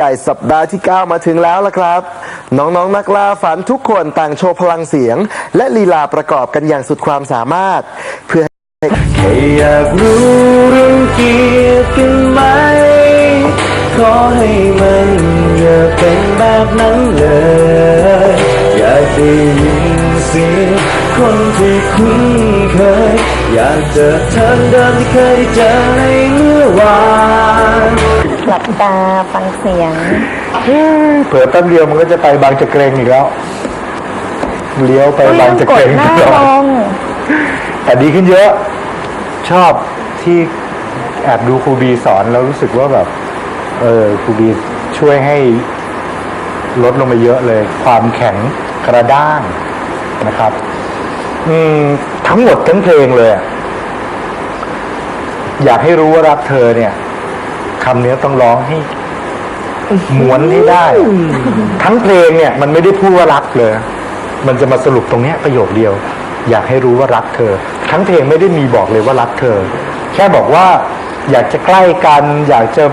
ใหญ่สัปดาห์ที่ 9 มาถึงแล้วละครับ น้องๆนนักล่าฝันทุกคนต่างโชว์พลังเสียง และลีลาประกอบกันอย่างสุดความสามารถ เพื่อแค่อยากรู้เรื่องเกียดกันไหม ขอให้มันอย่าเป็นแบบนั้นเลย อยากได้ยินเสียงคนที่คุ้นเคย อยากเจอเธอเดิมที่เคยเจอในเมื่อวาน หลับตาฟังเสียง เผื่อแป๊บเดียวมันก็จะไปบางจะเกรงอีกแล้ว เลี้ยวไปบางจะกเกรดงหน้าอีกแล้วลงแต่ดีขึ้นเยอะ ชอบที่แอบดูครูบีสอนแล้วรู้สึกว่าแบบ เออครูบีช่วยให้ลดลงไปเยอะเลย ความแข็งกระด้างนะครับ อืม ทั้งหมดทั้งเพลงเลยอะอยากให้รู้ว่ารักเธอเนี่ย คำนี้ต้องร้องให้ม้วนให้ได้ ทั้งเพลงเนี่ย มันไม่ได้พูดว่ารักเลย มันจะมาสรุปตรงเนี้ยประโยคเดียว อยากให้รู้ว่ารักเธอ ทั้งเพลงไม่ได้มีบอกเลยว่ารักเธอ แค่บอกว่า อยากจะใกล้กัน อยากจะ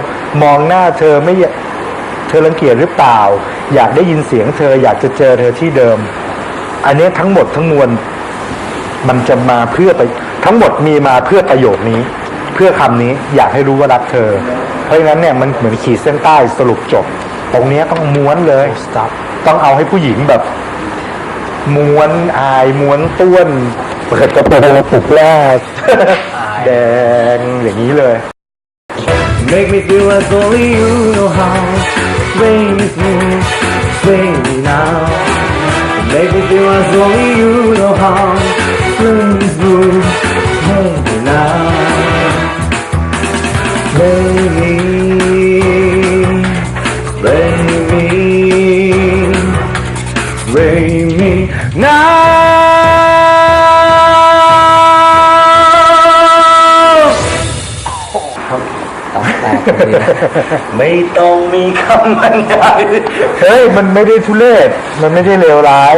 มองหน้าเธอไม่อยากเธอรังเกียจหรือเปล่า อยากได้ยินเสียงเธอ อยากจะเจอเธอที่เดิม อันนี้ทั้งหมดทั้งมวลมันจะมาเพื่อไปทั้งหมดมีมาเพื่อประโยคนี้ เพื่อคำนี้อยากให้รู้ว่ารักเธอ เพราะฉะนั้นเนี่ยมันเหมือนขีดเส้นใต้สรุปจบ ตรงเนี้ยต้องม้วนเลยต้องเอาให้ผู้หญิงแบบ ม้วนอายม้วนต้วนเปิดกระโปรงปลุกแรกแดงอย่างนี้เลย Make me feel as only you know how. Sway me smooth, sway me now. Make me feel as only you know how. Sway me smooth, sway me now. Sway ไม่ต้องมีคำบรรยายเฮ้ยมันไม่ได้ทุเรศมันไม่ได้เลวร้าย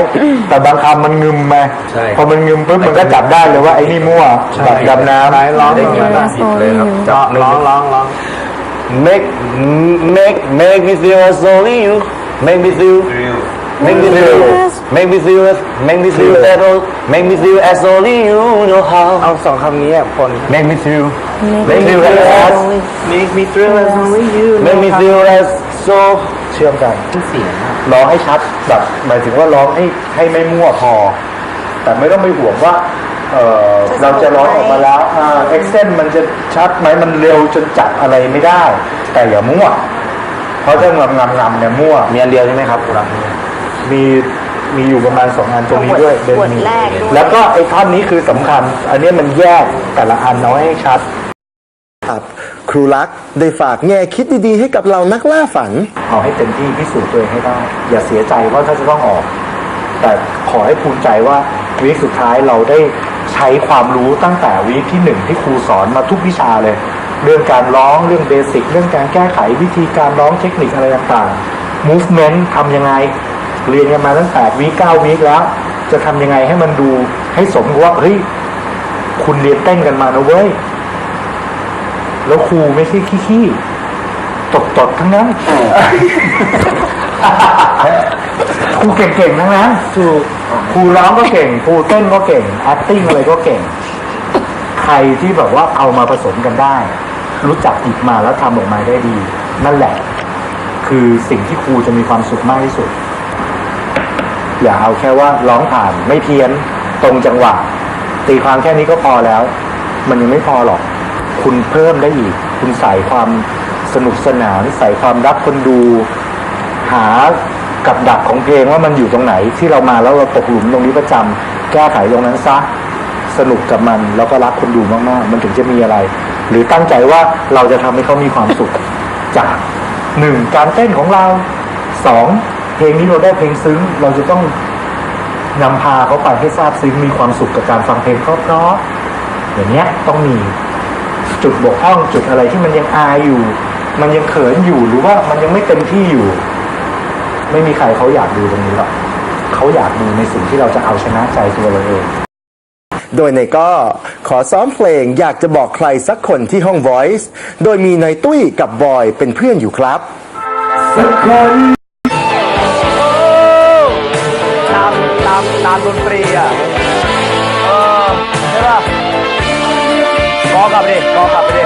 แต่บางคำมันงึมไหมใช่พอมันงึมปุ๊บมันก็จับได้เลยว่าไอ้นี่มั่วแบบดำน้ำร้องได้ยินมาผิดเลยครับจับร้องร้องร้อง make make make me feel as only you make me feel make me feel make me feel as make me feel as all make me feel as only you know how เอาสองคำนี้อะคน make me feel make me feel as make me feel as only you make me feel as so เชื่อมกันร้องให้ชัดแบบหมายถึงว่าร้องให้ให้ไม่มั่วพอ แต่ไม่ต้องไปห่วงว่าเออเราจะร้องออกมาแล้วเอ็กเซนมันจะชัดไหมมันเร็วจนจับอะไรไม่ได้ แต่อย่ามั่ว เพราะถ้างำงำงำเนี่ยมั่ว มีอันเดียวใช่ไหมครับครับ มีมีอยู่ประมาณสองอันตรงนี้ด้วยขวดเบนขวดมีแรกด้วย แล้วก็ไอ้ท่อนนี้คือสำคัญ อันนี้มันแยกแต่ละอันเอาให้ชัด ครับครูรักได้ฝากแง่คิดดีๆ ให้กับเรานักล่าฝัน เอาให้เต็มที่พิสูจน์ตัวเองให้ได้ อย่าเสียใจว่าถ้าจะต้องออก แต่ขอให้ภูมิใจว่าวีคสุดท้ายเราได้ใช้ความรู้ตั้งแต่วีคที่หนึ่งที่ครูสอนมาทุกวิชาเลย เรื่องการร้องเรื่องเบสิกเรื่องการแก้ไขวิธีการร้องเทคนิคอะไรต่างๆ movement ทำยังไง เรียนกันมาตั้งแต่วีเก้าวีแล้ว จะทำยังไงให้มันดูให้สมกับว่าเฮ้ยคุณเรียนเต้นกันมานะเว้ยแล้วครูไม่ใช่ขี้ๆตดๆทั้งนั้นครูเก่งๆทั้งนั้นถูครูร้องก็เก่งครูเต้นก็เก่ง acting อะไรก็เก่ง ใครที่แบบว่าเอามาผสมกันได้ รู้จักหยิบมาแล้วทำออกมาได้ดี นั่นแหละ คือสิ่งที่ครูจะมีความสุขมากที่สุด อย่าเอาแค่ว่าร้องผ่านไม่เพี้ยนตรงจังหวะ ตีความแค่นี้ก็พอแล้ว มันยังไม่พอหรอก คุณเพิ่มได้อีก คุณใส่ความสนุกสนาน ใส่ความรักคนดู หากับดักของเพลงว่ามันอยู่ตรงไหน ที่เรามาแล้วเราตกหลุมตรงนี้ประจำแก้ไขตรงนั้นซะสนุกกับมัน แล้วก็รักคนดูมากๆ มันถึงจะมีอะไร หรือตั้งใจว่าเราจะทำให้เขามีความสุขจากหนึ่งการเต้นของเราสอง เพลงนี้เราได้เพลงซึ้ง เราจะต้องนำพาเขาไปให้ทราบซึ้งมีความสุขกับการฟังเพลงเพราะๆอย่างเนี้ยต้องมีจุดบกพร่องจุดอะไรที่มันยังอายอยู่ มันยังเขินอยู่หรือว่ามันยังไม่เต็มที่อยู่ ไม่มีใครเขาอยากดูตรงนี้หรอกเขาอยากดูในสิ่งที่เราจะเอาชนะใจตัวเราเองโดยในก็ขอซ้อมเพลงอยากจะบอกใครสักคนที่ห้อง Voice โดยมีนายตุ้ยกับบอยเป็นเพื่อนอยู่ครับ สักคนานดนตรีอะ เออใช่ป่ะกอกลับไปดิกอกลับไปดิ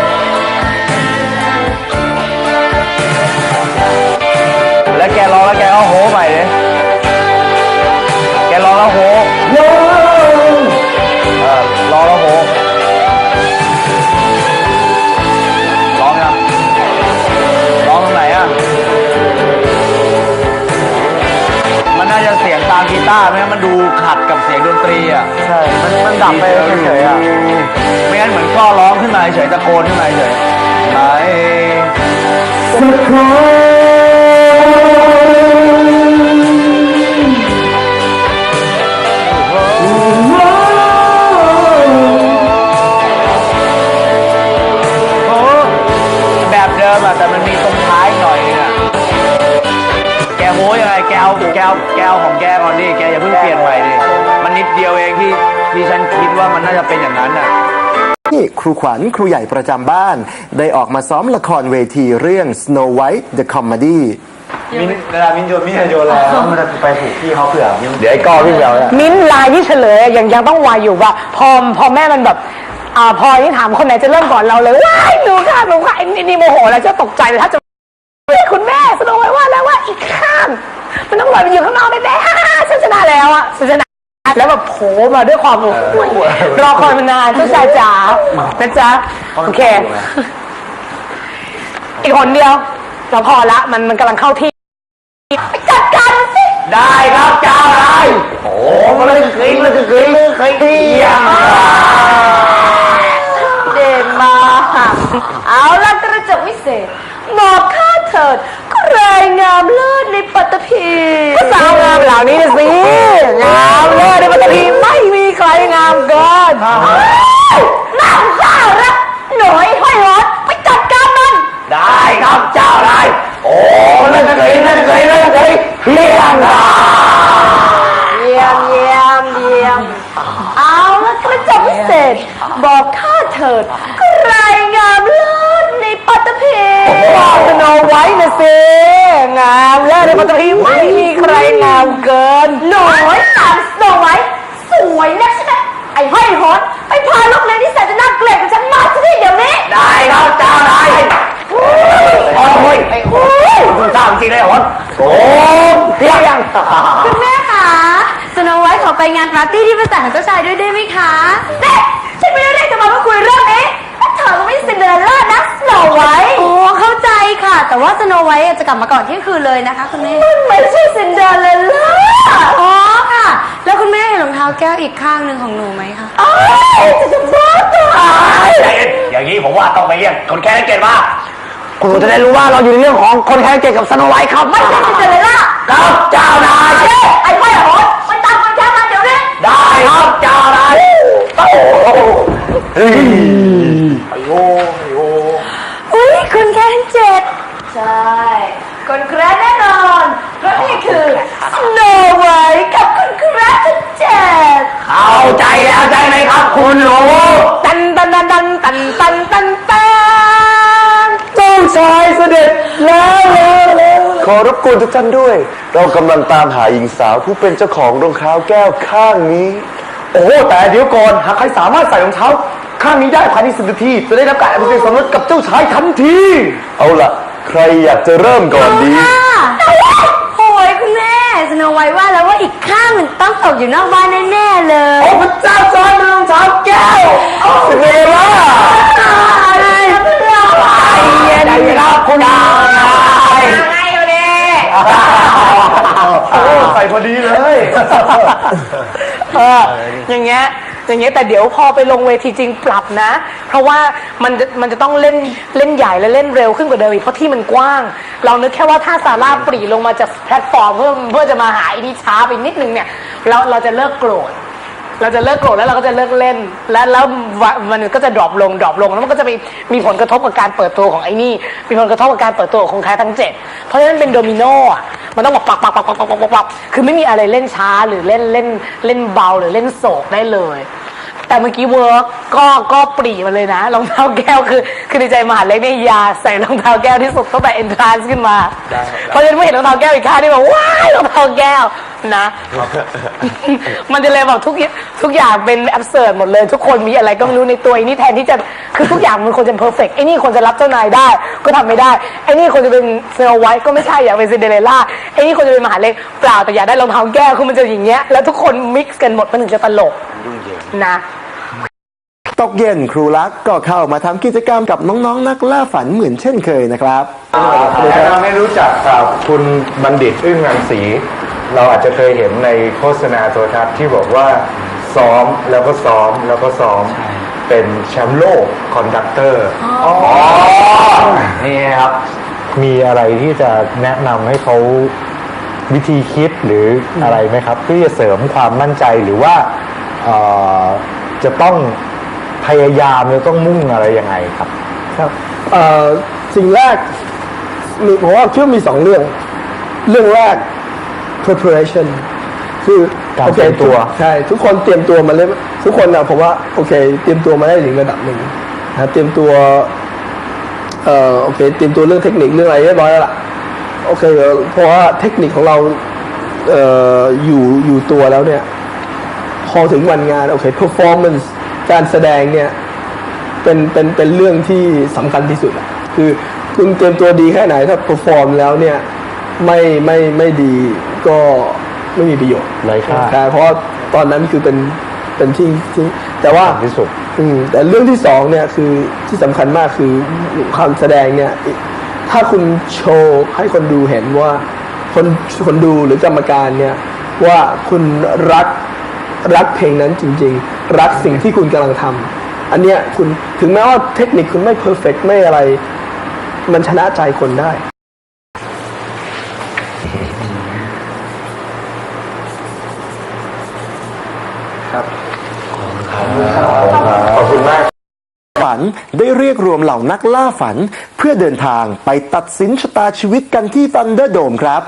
แล้วแกร้องแล้วแกก็โหใหม่เลยามกีตาร์ไม่งั้นมันดูขัดกับเสียงดนตรีอะใช่ มันมันดับไปเฉยๆอะไม่งั้นเหมือนก็ร้องขึ้นมาเฉยตะโกนขึ้นมาเฉยไหนสักคนโครูขวัญครูใหญ่ประจำบ้าน ได้ออกมาซ้อมละครเวทีเรื่อง Snow White the Comedy มินเวลามินโยนมินจะโยนแล้วมันจะไปถูกที่เขาเผื่อมินเดี๋ยวไอ้ก้อวิ่งแล้วเนี่ยมิ้นท์ลายที่เฉลยอะยังยังต้องวายอยู่ว่า พอพอแม่มันแบบอ่าพอที่ถามคนไหนจะเริ่มก่อนเราเลยว้ายหนูค่ะหนูค่ะไอ้นี่นี่โมโหแล้วจะตกใจเลยถ้าจะเรียกคุณแม่สโนไว้ว่าแล้วว่าอีกข้างมันต้องลอยไปอยู่ข้างนอกแน่ๆฮ่าฮ่าฉันชนะแล้วอะฉันชนะ แล้วแบบโผล่มาด้วยความโอ้โหรอคอยมานานเจ้าชายจ๋านะจ๊ะโอเค อีกคนเดียวเราพอละมันมันกำลังเข้าที่ไปจัดการมันสิได้ครับเจ้านายโอ้มันเลยกรี๊ดเลยกรี๊ดเลยกรี๊ดเด่นมากเอาละกระจกวิเศษบอกข้าเถิดก็ รายงามเลิศในปัตตภีก็สาวงามเหล่านี้นะสิงามเลยในปัตตภีไม่มีใครงามเกินน้ำข้ารักหน่อยห้อยรถไปจัดการมัน ได้ครับเจ้านายโอ้นั่นกรี๊ดนั่นกรี๊ดนั่นกรี๊ดเลี้ยงอะเยี่ยมเยี่ยมเยี่ยมเอาละกระจกวิเศษ บอกข้าเถิด ว้าวสโนไว้นะสิงามเลยในปัตตภีไม่มีใครงามเกินหน่อยตามสโนไว้ สวยนักใช่ไหมไอ้ห้อยหดไปพาลูกเลี้ยงที่แสนจะน่าเกลียดของฉันมาที่นี่เดี๋ยวนี้ได้ครับเจ้านายโอ้ยไอ้โอ้ยคุณทราบจริงเลยเหรอโอ้เพียงคุณแม่คะสโนไว้ขอไปงานปาร์ตี้ที่บริษัทของเจ้าชายด้วยได้ไหมคะเด็กฉันไม่ได้เรียกเธอมาเพื่อคุยเรื่องนี้ถ้า เธอก็ไม่ใช่ซินเดอเรลล่านะสโนไว้โอ้เข้าใจค่ะ แต่ว่าสโนไว้จะกลับมาก่อนเที่ยงคืนเลยนะคะคุณแม่มันไม่ใช่ซินเดอเรลล่าอ๋อค่ะ แล้วคุณแม่เห็นรองเท้าแก้วอีกข้างหนึ่งของหนูไหมคะอ๋อจะจะบ้าตัวอย่างนี้ผมว่าต้องไปเรียกคนแค่นักเก็ตมาคุณจะได้รู้ว่าเราอยู่ในเรื่องของคนแค่นักเก็ตกับสโนไวท์ครับไม่ใช่ซินเดอเรลล่าครับเจ้านายเอ้ยไอ้ห้อยหดไปตามคนแค่มาเดี๋ยวนี้ได้ครับเจ้านายโอ้โหเฮ้ยไอ้โอ้ไอ้โอ้ อุ้ย คนแค่ทั้งเจ็ดใช่คนแคร์แน่นอนเพราะนี่คือ Snow White กับคนแคร์ทั้งเจ็ดเข้าใจแล้วใช่ไหมครับคุณหนูตันตันตันตันตันตันตันตันเจ้าชายเสด็จแล้วแล้วแล้วขอรบกวนทุกท่านด้วย เรากำลังตามหาหญิงสาวผู้เป็นเจ้าของรองเท้าแก้วข้างนี้ โอ้แต่เดี๋ยวก่อนหากใครสามารถใส่รองเท้า ข้างนี้ได้ภายในสิบนาทีจะได้รับการอภิเษกสมรสกับเจ้าชายทันที เอาล่ะ ใครอยากจะเริ่มก่อนดี โอ้ยคุณแม่สโนไวท์ว่าแล้วว่าอีกข้างมันต้องตกอยู่นอกบ้านแน่ๆเลยโอ้พระเจ้าจอยเป็นรองเท้าแก้วสเนล่าอะไรเราเย็นครับคุณนายไงอยู่ดิโอ้ใส่พอดีเลย เอออย่างเงี้ย อย่างเงี้ยแต่เดี๋ยวพอไปลงเวทีจริงปรับนะ เพราะว่ามันมันจะต้องเล่นเล่นใหญ่และเล่นเร็วขึ้นกว่าเดิมอีกเพราะที่มันกว้าง เรานึกแค่ว่าถ้าซาร่าปรีลงมาจากแพลตฟอร์มเพื่อเพื่อจะมาหาอินี่ช้าไปนิดนึงเนี่ยเราเราจะเลิกโกรธ เราจะเลิกโกรธแล้วเราก็จะเลิกเล่น แล้วแล้วมันก็จะดรอปลงดรอปลงแล้วมันก็จะมีมีผลกระทบกับการเปิดตัวของไอ้นี่ มีผลกระทบกับการเปิดตัวของใครทั้งเจ็ดเพราะฉะนั้นเป็นโดมิโน่มันต้องแบบปักปักปักปักปักปักปักคือไม่มีอะไรเล่นช้าหรือเล่นเล่นเล่นเบาหรือเล่นโศกได้เลยแต่เมื่อกี้เวิร์กก็ก็ปรีมาเลยนะรองเท้าแก้วคือ คือในใจมหาเล็กเนี่ยยาใส่รองเท้าแก้วที่สุดตั้งแต่เอนทรานซ์ขึ้นมาเพราะฉะนั้นเมื่อเห็นรองเท้าแก้วอีกข้างนี่แบบว้ายรองเท้าแก้ว นะ มันจะเลยแบบทุกอย่างทุกอย่างเป็นแอบเสิร์หมดเลย ทุกคนมีอะไรก็ไม่รู้ในตัวไอ้นี่แทนที่จะคือทุกอย่างมันควรจะเพอร์เฟกไอ้นี่ควรจะรับเจ้านายได้ ก็ทำไม่ได้ไอ้นี่ควรจะเป็นเซลไวท์ก็ไม่ใช่อยากเป็นซินเดอเรลล่าไอ้นี่ควรจะเป็นมหาเล็กเปล่าแต่อยากได้รองเท้าแก้วคือมันจะอย่างเงี้ยแล้วทุกคนมิกซ์กันหมดมันถึงจะตลกนะตกเย็นครูรักก็เข้ามาทำกิจกรรมกับน้องๆ นักล่าฝันเหมือนเช่นเคยนะครับแนะนำให้รู้จักกับคุณบัณฑิตอึ้งรังสี เราอาจจะเคยเห็นในโฆษณาโทรทัศน์ที่บอกว่าซ้อมแล้วก็ซ้อมแล้วก็ซ้อมเป็นแชมป์โลกคอนดักเตอร์อ๋อนี่ครับ มีอะไรที่จะแนะนำให้เขาวิธีคิดหรืออะไรไหมครับที่จะเสริมความมั่นใจหรือว่าเอ่อจะต้องพยายามจะต้องมุ่งอะไรยังไงครับ ครับเอ่อสิ่งแรกมีผมว่าคิดว่ามีสองเรื่อง เรื่องแรก preparation คือการโอคเตรียมตัวใช่ทุกคนเตรียมตัวมาเลยทุกคนนะผมว่าโอเค เตรียมตัวมาได้ถึงระดับหนึ่งนะเตรียมตัวเอ่อโอเค เตรียมตัวเรื่องเทคนิคเรื่องอะไรเรียบร้อยแล้วล่ะโอเคเดี๋ยวเพราะว่าเทคนิคของเราเอ่ออยู่อยู่ตัวแล้วเนี่ย พอถึงวันงานโอเค performance การแสดงเนี่ย เป็นเป็นเป็นเรื่องที่สำคัญที่สุดอะคือคุณเตรียมตัวดีแค่ไหนถ้า perform แล้วเนี่ย ไม่ไม่ไม่ดีก็ไม่มีประโยชน์ไร้ค่าใช่เพราะว่าตอนนั้นคือเป็นเป็นที่ที่แต่ว่า ที่สุด อืมแต่เรื่องที่สองเนี่ยคือที่สำคัญมากคือความแสดงเนี่ย ถ้าคุณโชว์ให้คนดูเห็นว่า คนคนดูหรือกรรมการเนี่ย ว่าคุณรักรักเพลงนั้นจริง ๆ รักสิ่งที่คุณกำลังทำอันเนี้ยคุณถึงแม้ว่าเทคนิคคุณไม่เพอร์เฟกไม่อะไร มันชนะใจคนได้ ฝันได้เรียกรวมเหล่านักล่าฝัน เพื่อเดินทางไปตัดสินชะตาชีวิตกันที่ Thunderdome ครับ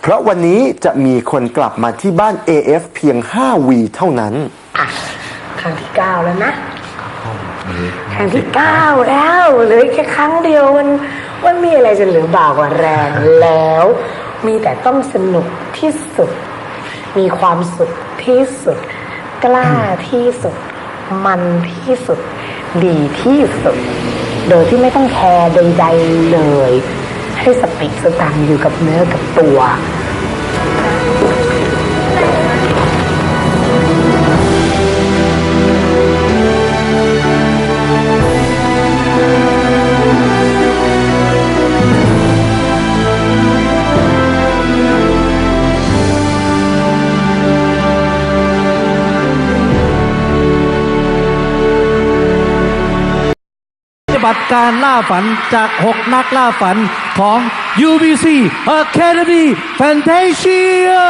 เพราะวันนี้จะมีคนกลับมาที่บ้าน AF เพียง 5 วีเท่านั้น อะครั้งที่เก้าแล้วนะครั้งที่เก้าแล้วเหลือแค่ครั้งเดียวมันมันมีอะไรจะเหลือบ่ากว่าแรงแล้ว มีแต่ต้องสนุกที่สุด มีความสุขที่สุด กล้าที่สุด มันที่สุด ดีที่สุด โดยที่ไม่ต้องแคร์ใดๆเลย ให้สติสตังอยู่กับเนื้อกับตัว บัติการล่าฝันจาก 6 นักล่าฝันของ UBC Academy Fantasia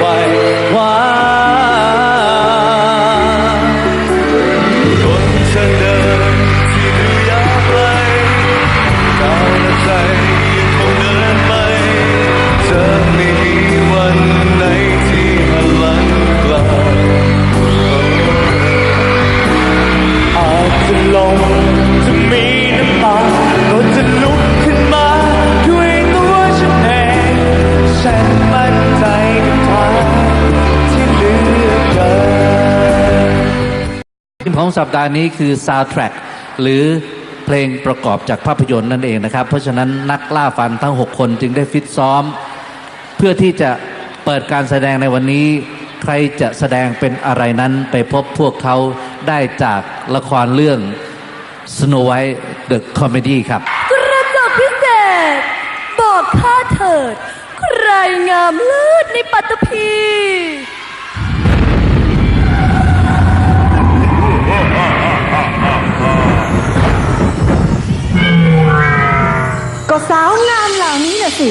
จะ ของสัปดาห์นี้คือ Soundtrack หรือเพลงประกอบจากภาพยนตร์นั่นเองนะครับ เพราะฉะนั้นนักล่าฟันทั้ง 6 คนจึงได้ฟิตซ้อม เพื่อที่จะเปิดการแสดงในวันนี้ ใครจะแสดงเป็นอะไรนั้นไปพบพวกเขาได้จากละครเรื่อง Snow White the Comedy ครับกระจกพิเศษ บอกข้าเถิด ใครงามเลิศในปัตตภี ก็สาวงามเหล่านี้น่ะสิ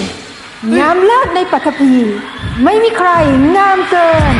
งามเลิศในปัตภีไม่มีใครงามเกิน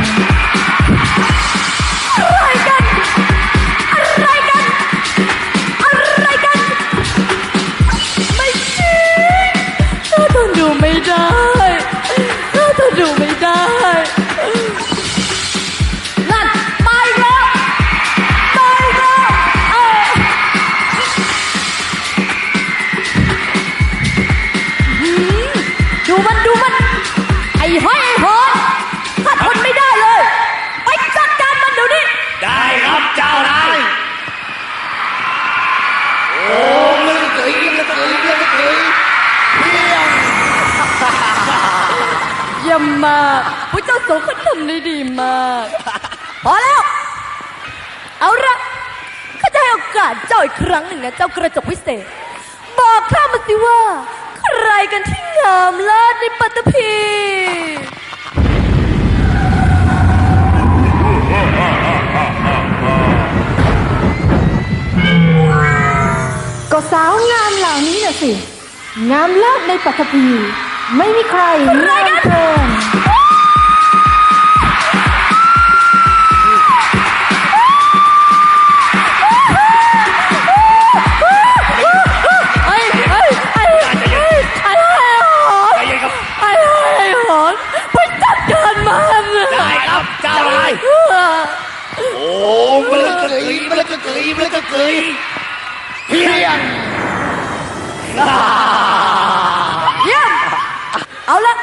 นึ่งนะเจ้ากระจกวิเศษ บอกข้ามาสิว่า ใครกันที่งามเลิศในปัตตภีก็สาวงามเหล่านี้น่ะสิ งามเลิศในปัตภีไม่มีใครงามเกิน มันเลยกระกรีมันเลยกระกรีเพียงเยี่ยมเอาละ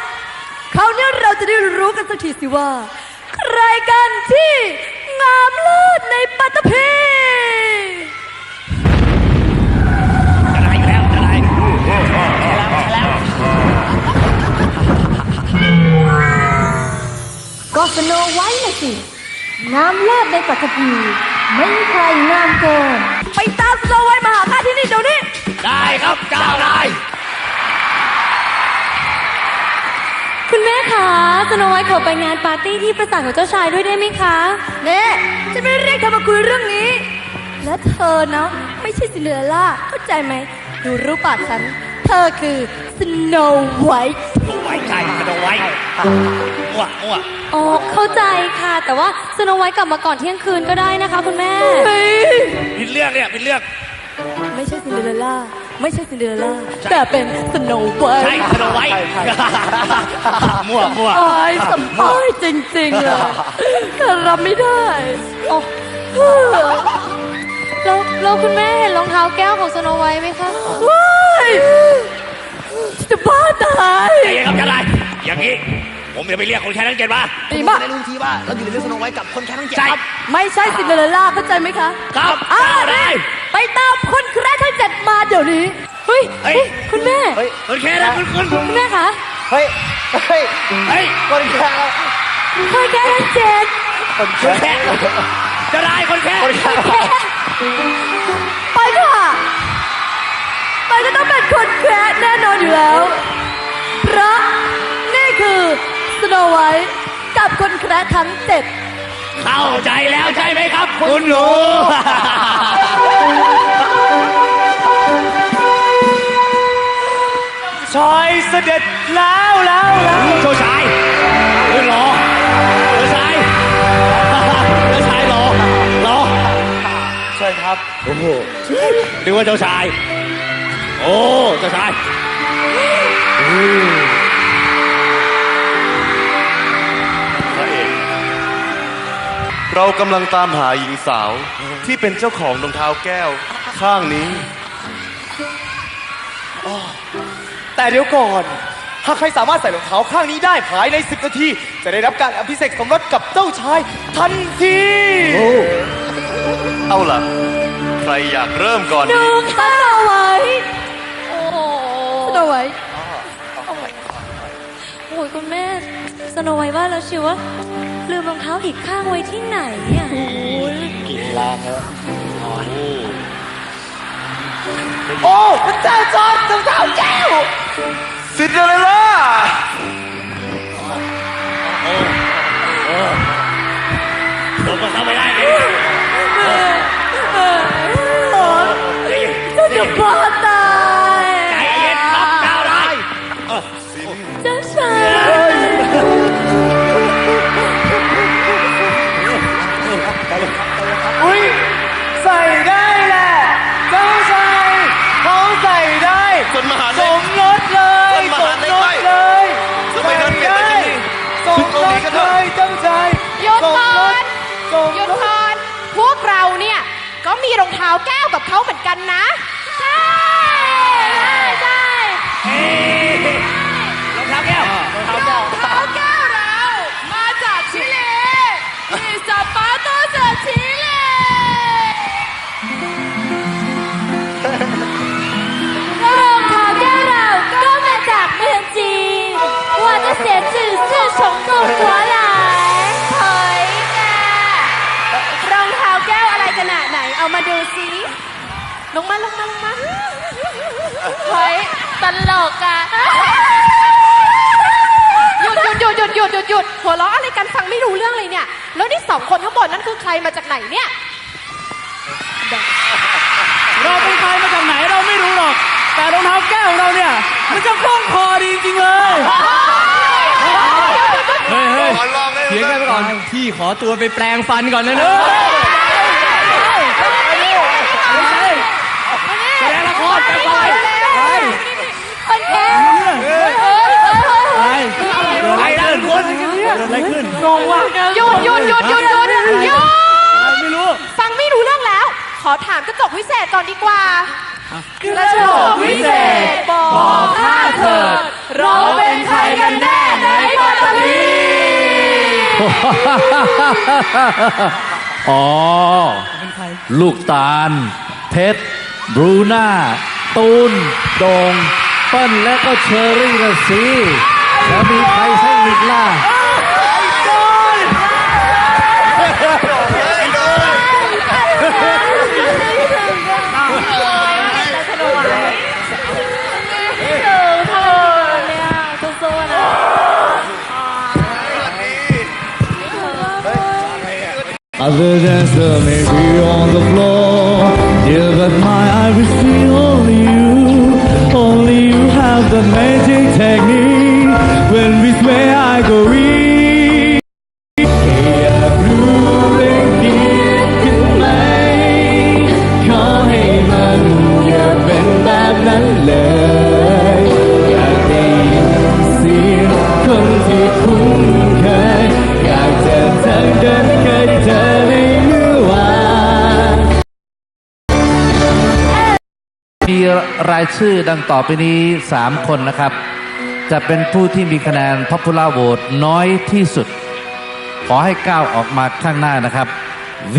คราวนี้เราจะได้รู้กันสักทีสิว่า ใครกันที่งามเลิศในปัตตภีจะได้อยู่แล้วจะได้ก็สโนไว้น่ะสิงามเลิศในปัตภี ไม่มีใครงามเกินไปตามสโนไว้มาหาข้าที่นี่เดี๋ยวนี้ ได้ครับเจ้านาย คุณแม่คะสโนไว้ขอไปงานปาร์ตี้ที่ประสาทของเจ้าชายด้วยได้ไหมคะ เน่ฉันไม่ได้เรียกเธอมาคุยเรื่องนี้ และเธอเนาะไม่ใช่ซินเดอเรลล่าเข้าใจไหมดูรูปปากฉัน เธอคือสโนไวท์ไว้ใจกระโดดไว้มั่วมั่วอ๋อเข้าใจค่ะ แต่ว่าสโนไวท์กลับมาก่อนเที่ยงคืนก็ได้นะคะ คุณแม่ ผิดเรื่องเนี่ยผิดเรื่องไม่ใช่ซินเดอเรลล่า ไม่ใช่ซินเดอเรลล่า แต่เป็นสโนไวท์ใช่กระโดดไว้มั่วมั่วอายสัมภาษณ์จริงๆเลยแต่รับไม่ได้โอ้แล้วแล้วคุณแม่เห็นรองเท้าแก้วของสโนไวท์ไหมคะว้าย จะบ้าตายใจเย็นครับเจ้านายอย่างนี้ ผมจะไปเรียกคนแค่นั้นเจ็ดมาดีมากได้รู้ทีว่าเราอยู่ในเรื่องสโนไว้กับคนแค่ทั้งเจ็ดใช่ครับไม่ใช่ซินเดอเรลล่าเข้าใจไหมคะครับอ้าวไปตามคนแคร์ทั้งเจ็ดมาเดี๋ยวนี้เฮ้ยเฮ้ยคุณแม่เฮ้ยคนแค่นั้นคุณคุณคุณแม่คะเฮ้ยเฮ้ยเฮ้ยคนแค่คนแคร์ทั้งเจ็ดคนคนแค่จะได้คนแค่คนแค่ ไปก็ต้องเป็นคนแคร์แน่นอนอยู่แล้ว เพราะนี่คือสโนไวท์กับคนแคร์ทั้งเจ็ดเข้าใจแล้วใช่ไหมครับ คุณหนู ชอยเสด็จแล้วแล้วแล้วเจ้าชายเฮ้ยรอเจ้าชายเจ้าชายรอรอใช่ครับ โอ้โหนึกว่าเจ้าชาย โอ้เจ้าชายเรากำลังตามหาหญิงสาวที่เป็นเจ้าของรองเท้าแก้วข้างนี้ แต่เดี๋ยวก่อน หากใครสามารถใส่รองเท้าข้างนี้ได้ภายใน 10 นาที จะได้รับการอภิเษกสมรสกับเจ้าชายทันที เอาล่ะ ใครอยากเริ่มก่อนดูดีสโนไว สโนไวท์ว่าแล้วชิวว่าลืมรองเท้าอีกข้างไว้ที่ไหนอะโอ้พระเจ้าจอร์จรองเท้าแก้วซินเดอเรลล่าผมก็เข้าไม่ได้เลยจะจะบ้าีรองเท้าแก้วกับเขาเหมือนกันนะ ใช่ใช่รองเท้าแก้วรองเท้าแก้วเรามาจากชิลีมีซปาโตจากชิลีรองเท้าแก้วเราก็มาจากเมืองจีนว่าจะเสียชื่อชื่อของตัวเรา เอามาดูซิลงมาลงมาลงมาเฮ้ยตลกอะหยุดหยุดหยุดหยุดหยุดหยุดหยุดหัวเราะอะไรกันฟังไม่รู้เรื่องเลยเนี่ย แล้วนี่สองคนทั้างหมดนั้นคือใครมาจากไหนเนี่ย เราเป็นใครมาจากไหนเราไม่รู้หรอก แต่รองเท้าแก้วของเราเนี่ยมันจะคล่องคอดีจริงๆเลยเฮ้ยเฮ้ยเถียงกันไปก่อนพี่ขอตัวไปแปลงฟันก่อนนะเนอะแสดงละครแปลงฟันไป คนแก่ ไปเกิดอะไรขึ้นเกิด อะไรขึ้นงงว่ะหยุดหยุดหยุดหยุดหยุดหยุดไม่รู้ ฟังไม่รู้เรื่องแล้ว ขอถามกระจกวิเศษก่อนดีกว่า กระจกวิเศษ บอกข้าเถิดเราเป็นใครกันแน่ในปัตตานีอ๋อ ลูกตาล เพชรบรูน่า ตูน โดงเปิ้ลและก็เชอรี่ละสิแล้วมีใครใช่อีกล่ะ Other than some maybe on the floor. Yeah, but my eyes see only you. Only you have the magic technique. When we swear I go in รายชื่อดังต่อไปนี้ 3 คนนะครับ จะเป็นผู้ที่มีคะแนน popular vote น้อยที่สุด ขอให้ก้าวออกมาข้างหน้านะครับ V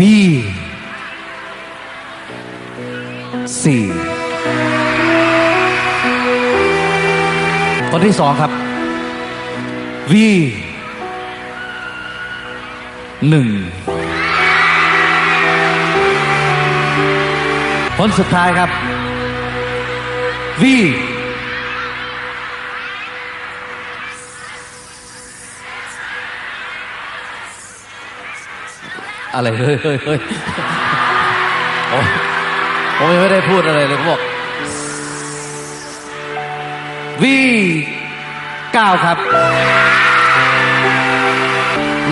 4 คนที่สองครับ V หนึ่งคนสุดท้ายครับ V อะไรเฮ้ยเฮ้ยเฮ้ยผมผมยังไม่ได้พูดอะไรเลยผมบอก V 9ครับ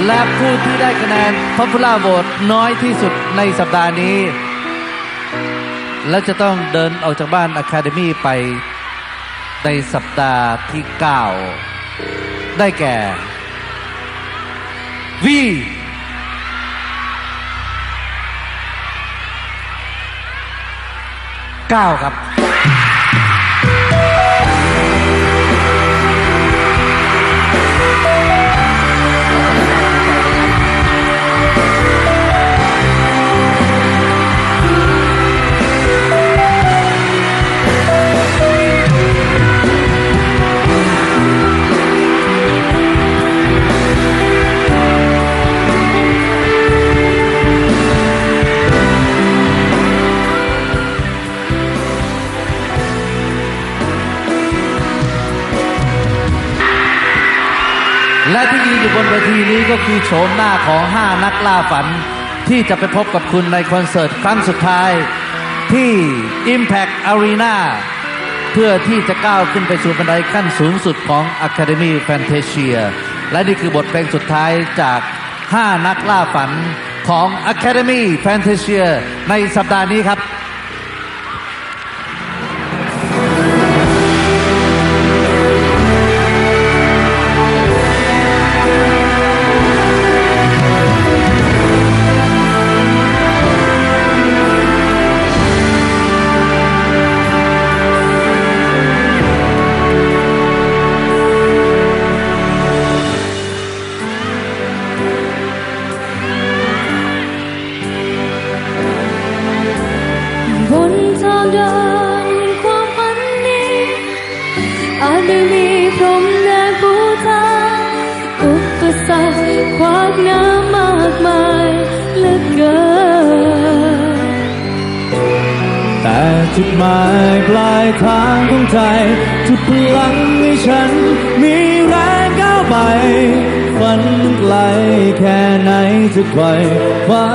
และผู้ที่ได้คะแนน Popular Vote น้อยที่สุดในสัปดาห์นี้ และจะต้องเดินออกจากบ้านอะคาเดมี่ไปในสัปดาห์ที่ 9 ได้แก่ วีเก้าครับ ก็คือโฉมหน้าของ 5 นักล่าฝัน ที่จะไปพบกับคุณในคอนเสิร์ตครั้งสุดท้าย ที่ Impact Arena เพื่อที่จะก้าวขึ้นไปสู่บันไดขั้นสูงสุดของ Academy Fantasia และนี่คือบทเพลงสุดท้ายจาก 5 นักล่าฝันของ Academy Fantasia ในสัปดาห์นี้ครับ ทุกไว่ว้า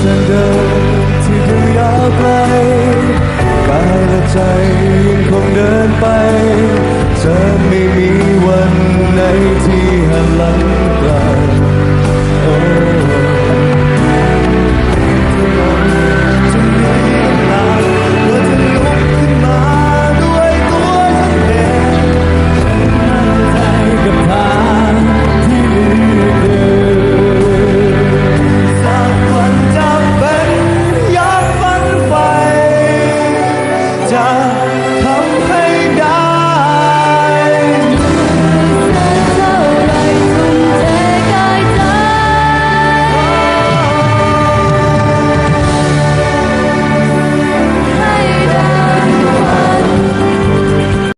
ทางเดินที่ดูยาวไกลกายและใจยังคงเดินไปเธอไม่มีวันไหนที่หันหลัง